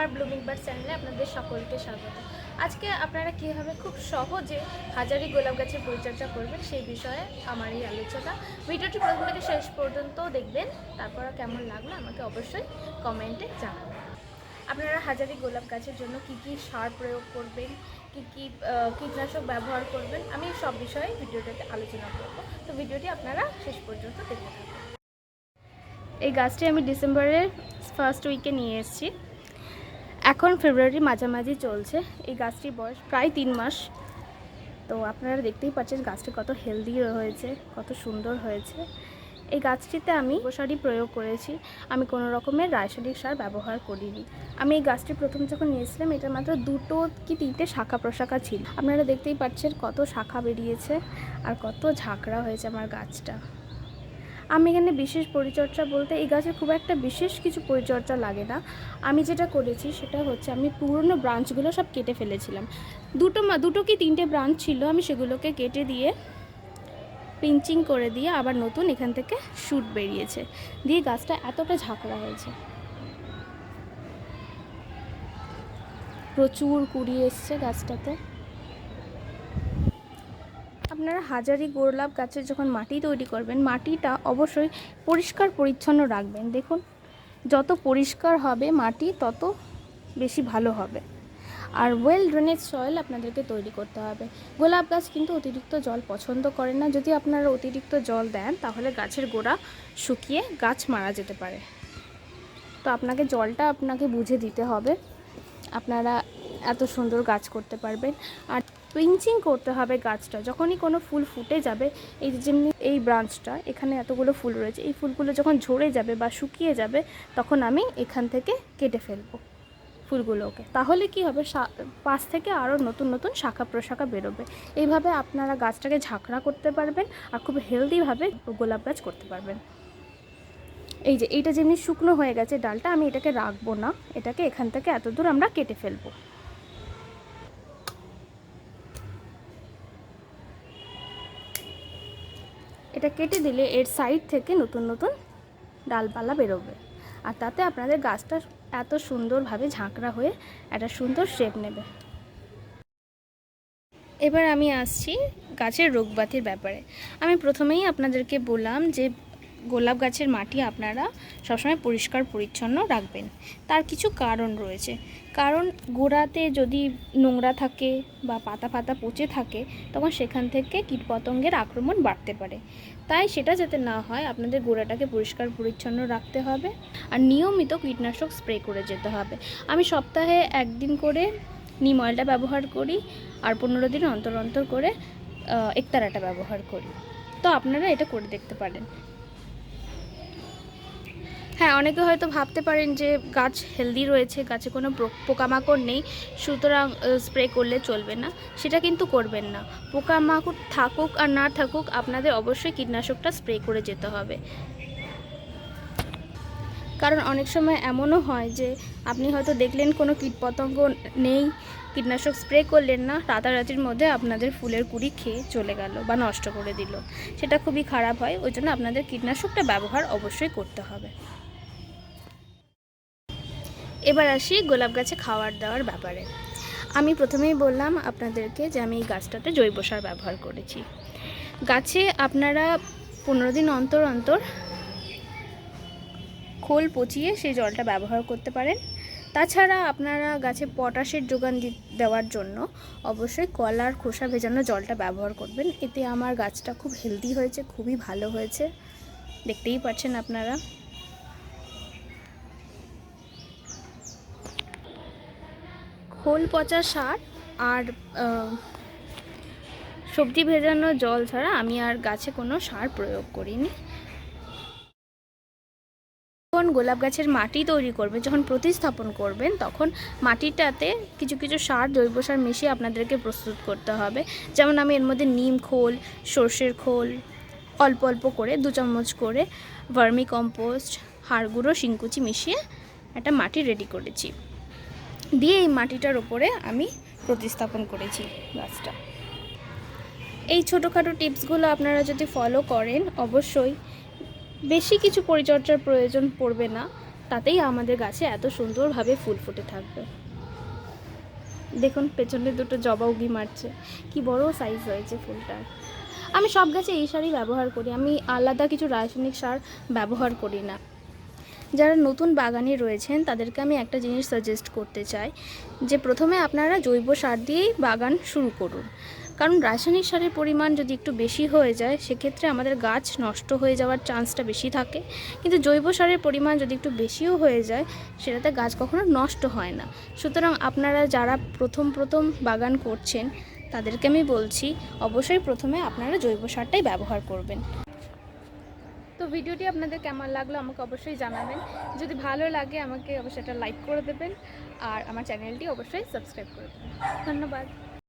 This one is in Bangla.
আমার ব্লুমিং বার্ড চ্যানেলে আপনাদের সকলকে স্বাগত। আজকে আপনারা কীভাবে খুব সহজে হাজারি গোলাপ গাছের পরিচর্যা করবেন সেই বিষয়ে আমার এই আলোচনা। ভিডিওটি প্রথম থেকে শেষ পর্যন্ত দেখবেন, তারপর কেমন লাগল আমাকে অবশ্যই কমেন্টে জানাবেন। আপনারা হাজারি গোলাপ গাছের জন্য কি কি সার প্রয়োগ করবেন, কি কি কীটনাশক ব্যবহার করবেন, আমি সব বিষয়ে ভিডিওটাতে আলোচনা করব। তো ভিডিওটি আপনারা শেষ পর্যন্ত দেখতে থাকুন। এই গাছটি আমি ডিসেম্বরের ফার্স্ট উইকে নিয়ে এসেছি। এখন ফেব্রুয়ারি মাঝামাঝি চলছে। এই গাছটির বয়স প্রায় তিন মাস। তো আপনারা দেখতেই পাচ্ছেন গাছটি কত হেলদি হয়েছে, কত সুন্দর হয়েছে। এই গাছটিতে আমি সারই প্রয়োগ করেছি। আমি কোনো রকমের রাসায়নিক সার ব্যবহার করিনি। আমি এই গাছটি প্রথম যখন নিয়েছিলাম, এটা মাত্র দুটো কি তিনটে শাখা প্রশাখা ছিল। আপনারা দেখতেই পাচ্ছেন কত শাখা বেরিয়েছে আর কত ঝাঁকড়া হয়েছে আমার গাছটা। আমি এখানে বিশেষ পরিচর্যা বলতে এই গাছের খুব একটা বিশেষ কিছু পরিচর্যা লাগে না। আমি যেটা করেছি সেটা হচ্ছে আমি পুরনো ব্রাঞ্চগুলো সব কেটে ফেলেছিলাম। দুটো দুটো কি তিনটে ব্রাঞ্চ ছিল আমি সেগুলোকে কেটে দিয়ে পিঞ্চিং করে দিয়ে আবার নতুন এখান থেকে শ্যুট বেরিয়েছে। দিয়ে গাছটা এতটা ঝাঁকড়া হয়েছে। প্রচুর কুড়ি এসছে গাছটাতে। আপনারা হাজারি গোলাপ গাছের যখন মাটি তৈরি করবেন, মাটিটা অবশ্যই পরিষ্কার পরিচ্ছন্ন রাখবেন। দেখুন, যত পরিষ্কার হবে মাটি, তত বেশি ভালো হবে। আর ওয়েল ড্রেনেজ সয়েল আপনাদেরকে তৈরি করতে হবে। গোলাপ গাছ কিন্তু অতিরিক্ত জল পছন্দ করে না। যদি আপনারা অতিরিক্ত জল দেন, তাহলে গাছের গোড়া শুকিয়ে গাছ মারা যেতে পারে। তো আপনাকে জলটা আপনাকে বুঝে দিতে হবে। আপনারা এত সুন্দর গাছ করতে পারবেন। আর পিঞ্চিং করতে হবে গাছটা, যখনই কোনো ফুল ফুটে যাবে, এই যেমনি এই ব্রাঞ্চটা এখানে এতগুলো ফুল রয়েছে, এই ফুলগুলো যখন ঝরে যাবে বা শুকিয়ে যাবে, তখন আমি এখান থেকে কেটে ফেলব ফুলগুলোকে। তাহলে কি হবে? পাশ থেকে আরও নতুন নতুন শাখা প্রশাখা বেরোবে। এইভাবে আপনারা গাছটাকে ঝাঁকড়া করতে পারবেন আর খুব হেলদিভাবে গোলাপ গাছ করতে পারবেন। এই যে, এইটা যেমনি শুকনো হয়ে গেছে ডালটা, আমি এটাকে রাখব না। এটাকে এখান থেকে এত দূর আমরা কেটে ফেলব। এটা কেটে দিলে এর সাইড থেকে নতুন নতুন ডালপালা বেরোবে। আর তাতে আপনাদের গাছটা এত সুন্দরভাবে ঝাঁকড়া হয়ে একটা সুন্দর শেপ নেবে। এবার আমি আসছি গাছের রোগবাতির ব্যাপারে। আমি প্রথমেই আপনাদেরকে বললাম যে গোলাপ গাছের মাটি আপনারা সবসময় পরিষ্কার, পরিচ্ছন্ন রাখবেন। তার কিছু কারণ রয়েছে। কারণ গোড়াতে যদি নোংরা থাকে বা পাতা ফাতা পচে থাকে, তখন সেখান থেকে কীটপতঙ্গের আক্রমণ বাড়তে পারে। তাই সেটা যাতে না হয়, আপনাদের গোড়াটাকে পরিষ্কার, পরিচ্ছন্ন রাখতে হবে আর নিয়মিত কীটনাশক স্প্রে করে যেতে হবে। আমি সপ্তাহে একদিন করে নিম অয়েলটা ব্যবহার করি আর পনেরো দিন অন্তর অন্তর করে একতারাটা ব্যবহার করি। তো আপনারা এটা করে দেখতে পারেন। হ্যাঁ অনেকে হয়তো ভাবতে পারেন যে গাছ হেলদি রয়েছে, গাছে কোনো পোকামাকড় নেই, সুতরাং স্প্রে করলে চলবে না। সেটা কিন্তু করবেন না। পোকামাকড় থাকুক আর না থাকুক, আপনাদের অবশ্যই কীটনাশকটা স্প্রে করে যেতে হবে। কারণ অনেক সময় এমনও হয় যে, আপনি হয়তো দেখলেন কোনো কীটপতঙ্গ নেই, কীটনাশক স্প্রে করলেন না, রাতারাতির মধ্যে আপনাদের ফুলের কুড়ি খেয়ে চলে গেল বা নষ্ট করে দিল। সেটা খুবই খারাপ হয়, ওই জন্য আপনাদের কীটনাশকটা ব্যবহার অবশ্যই করতে হবে। এবার আসি গোলাপ গাছে খাওয়ার দাওয়ার ব্যাপারে। আমি প্রথমেই বললাম আপনাদেরকে যে আমি এই গাছটাতে জৈব সার ব্যবহার করেছি। গাছে আপনারা পনেরো দিন অন্তর অন্তর খোল পচিয়ে সেই জলটা ব্যবহার করতে পারেন। তাছাড়া আপনারা গাছে পটাশের যোগান দেওয়ার জন্য অবশ্যই কলার খোসা ভেজানো জলটা ব্যবহার করবেন। এতে আমার গাছটা খুব হেলদি হয়েছে, খুবই ভালো হয়েছে। দেখতেই পাচ্ছেন আপনারা। খোল পচা সার আর সবজি ভেজানো জল ছাড়া আমি আর গাছে কোনো সার প্রয়োগ করিনি। যখন গোলাপ গাছের মাটি তৈরি করবেন যখন প্রতিস্থাপন করবেন, তখন মাটিটাতে কিছু কিছু সার, জৈব সার মিশিয়ে আপনাদেরকে প্রস্তুত করতে হবে। যেমন আমি এর মধ্যে নিম খোল, সর্ষের খোল, অল্প অল্প করে দু চামচ করে ভার্মি কম্পোস্ট হাড় গুঁড়ো শিংকুচি মিশিয়ে একটা মাটি রেডি করেছি। দিয়ে এই মাটিটার ওপরে আমি প্রতিস্থাপন করেছি গাছটা। এই ছোটোখাটো টিপসগুলো আপনারা যদি ফলো করেন, অবশ্যই বেশি কিছু পরিচর্যার প্রয়োজন পড়বে না, তাতেই আমাদের গাছে এত সুন্দরভাবে ফুল ফুটে থাকবে। দেখুন পেছনে দুটো জবা উগি মারছে। কি বড় সাইজ হয়েছে ফুলটার আমি সব গাছে এই সারই ব্যবহার করি, আমি আলাদা কিছু রাসায়নিক সার ব্যবহার করি না। যারা নতুন বাগানে রয়েছেন, তাদেরকে আমি একটা জিনিস সাজেস্ট করতে চাই, যে প্রথমে আপনারা জৈব সার দিয়েই বাগান শুরু করুন। কারণ রাসায়নিক সারের পরিমাণ যদি একটু বেশি হয়ে যায়, সেক্ষেত্রে আমাদের গাছ নষ্ট হয়ে যাওয়ার চান্সটা বেশি থাকে। কিন্তু জৈব সারের পরিমাণ যদি একটু বেশিও হয়ে যায়, সেটাতে গাছ কখনো নষ্ট হয় না। সুতরাং আপনারা যারা প্রথম প্রথম বাগান করছেন, তাদেরকে আমি বলছি, অবশ্যই প্রথমে আপনারা জৈব সারটাই ব্যবহার করবেন। তো ভিডিওটি আপনাদের কেমন লাগল আমাকে অবশ্যই জানাবেন। যদি ভালো লাগে আমাকে অবশ্যই একটা লাইক করে দেবেন আর আমার চ্যানেলটি অবশ্যই সাবস্ক্রাইব করে দেবেন। ধন্যবাদ।